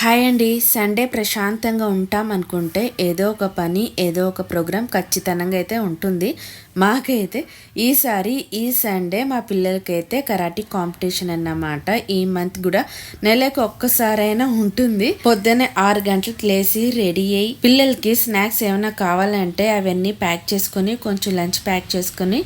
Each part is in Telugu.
హాయ్ అండి. సండే ప్రశాంతంగా ఉంటాం అనుకుంటే ఏదో ఒక పని ఏదో ఒక ప్రోగ్రాం ఖచ్చితంగా అయితే ఉంటుంది. మాకైతే ఈసారి ఈ సండే మా పిల్లలకైతే కరాటీ కాంపిటీషన్ అన్నమాట. ఈ మంత్ కూడా నెలకు ఒక్కసారైనా ఉంటుంది. పొద్దున్నే ఆరు గంటలకు లేచి రెడీ అయ్యి పిల్లలకి స్నాక్స్ ఏమైనా కావాలంటే అవన్నీ ప్యాక్ చేసుకొని కొంచెం లంచ్ ప్యాక్ చేసుకొని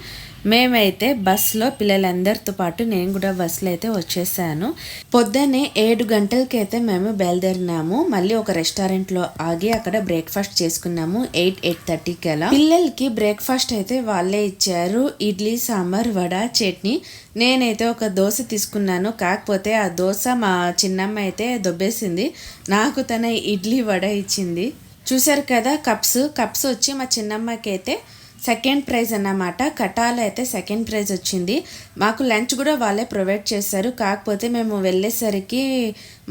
మేమైతే బస్సులో పిల్లలందరితో పాటు నేను కూడా బస్సులో అయితే వచ్చేసాను. పొద్దున్నే ఏడు గంటలకి అయితే మేము బయలుదేరినాము. మళ్ళీ ఒక రెస్టారెంట్లో ఆగి అక్కడ బ్రేక్ఫాస్ట్ చేసుకున్నాము. ఎయిట్ ఎయిట్ థర్టీకి అలా. పిల్లలకి బ్రేక్ఫాస్ట్ అయితే వాళ్ళే ఇచ్చారు. ఇడ్లీ సాంబార్ వడ చట్నీ. నేనైతే ఒక దోశ తీసుకున్నాను. కాకపోతే ఆ దోశ మా చిన్నమ్మ అయితే దొబ్బేసింది. నాకు తన ఇడ్లీ వడ ఇచ్చింది. చూసారు కదా కప్స్. కప్స్ వచ్చి మా చిన్నమ్మకి అయితే సెకండ్ ప్రైజ్ అన్నమాట. కటాలో అయితే సెకండ్ ప్రైజ్ వచ్చింది. మాకు లంచ్ కూడా వాళ్ళే ప్రొవైడ్ చేశారు. కాకపోతే మేము వెళ్ళేసరికి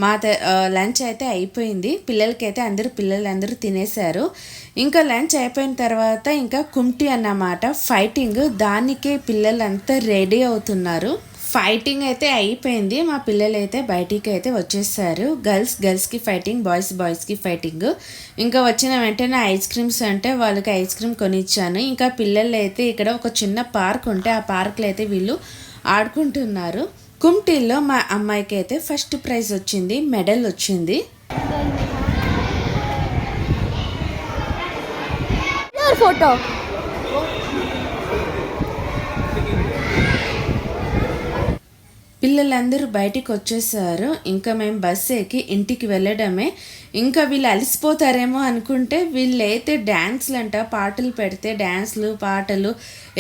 మా లంచ్ అయితే అయిపోయింది. పిల్లలకైతే అందరూ పిల్లలు అందరూ తినేశారు. ఇంకా లంచ్ అయిపోయిన తర్వాత ఇంకా కుమ్టి అన్నమాట. ఫైటింగ్. దానికే పిల్లలంతా రెడీ అవుతున్నారు. ఫైటింగ్ అయితే అయిపోయింది. మా పిల్లలు అయితే బయటికి అయితే వచ్చేసారు. గర్ల్స్ గర్ల్స్కి ఫైటింగ్ బాయ్స్ బాయ్స్కి ఫైటింగ్. ఇంకా వచ్చిన వెంటనే ఐస్ క్రీమ్స్ అంటే వాళ్ళకి ఐస్ క్రీమ్ కొనిచ్చాను. ఇంకా పిల్లలు అయితే ఇక్కడ ఒక చిన్న పార్క్ ఉంటే ఆ పార్క్లో అయితే వీళ్ళు ఆడుకుంటున్నారు. కుమ్టీల్లో మా అమ్మాయికి అయితే ఫస్ట్ ప్రైజ్ వచ్చింది. మెడల్ వచ్చింది. ఫోటో పిల్లలందరూ బయటికి వచ్చేసారు ఇంకా మేము బస్సు ఎక్కి ఇంటికి వెళ్ళడమే. ఇంకా వీళ్ళు అలసిపోతారేమో అనుకుంటే వీళ్ళైతే డ్యాన్స్లు అంట పాటలు పెడితే డ్యాన్స్లు పాటలు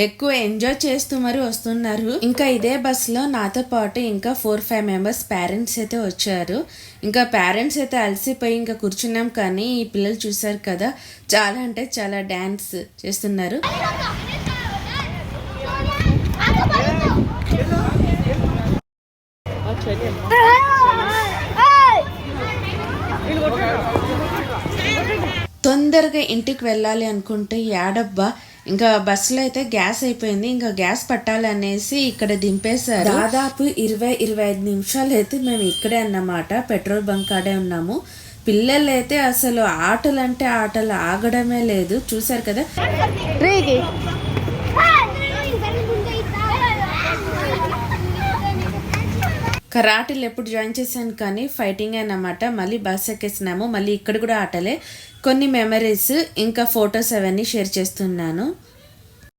ఎక్కువ ఎంజాయ్ చేస్తూ మరి వస్తున్నారు. ఇంకా ఇదే బస్సులో నాతో పాటు ఇంకా ఫోర్ ఫైవ్ మెంబర్స్ పేరెంట్స్ అయితే వచ్చారు. ఇంకా పేరెంట్స్ అయితే అలసిపోయి ఇంకా కూర్చున్నాం కానీ ఈ పిల్లలు చూసారు కదా చాలా అంటే చాలా డ్యాన్స్ చేస్తున్నారు. తొందరగా ఇంటికి వెళ్ళాలి అనుకుంటే యాడబ్బా ఇంకా బస్సులో అయితే గ్యాస్ అయిపోయింది ఇంకా గ్యాస్ పట్టాలనేసి ఇక్కడ దింపేశారు. దాదాపు ఇరవై ఇరవై ఐదు నిమిషాలు అయితే మేము ఇక్కడే అన్నమాట పెట్రోల్ బంక్ కాడే ఉన్నాము. పిల్లలు అయితే అసలు ఆటలు అంటే ఆటలు ఆగడమే లేదు చూసారు కదా? కరాటీలు ఎప్పుడు జాయిన్ చేశాను కానీ ఫైటింగ్ అన్నమాట మళ్ళీ బస్ ఎక్కేసినాము మళ్ళీ ఇక్కడ కూడా ఆటలే. కొన్ని మెమరీస్ ఇంకా ఫొటోస్ అవన్నీ షేర్ చేస్తున్నాను.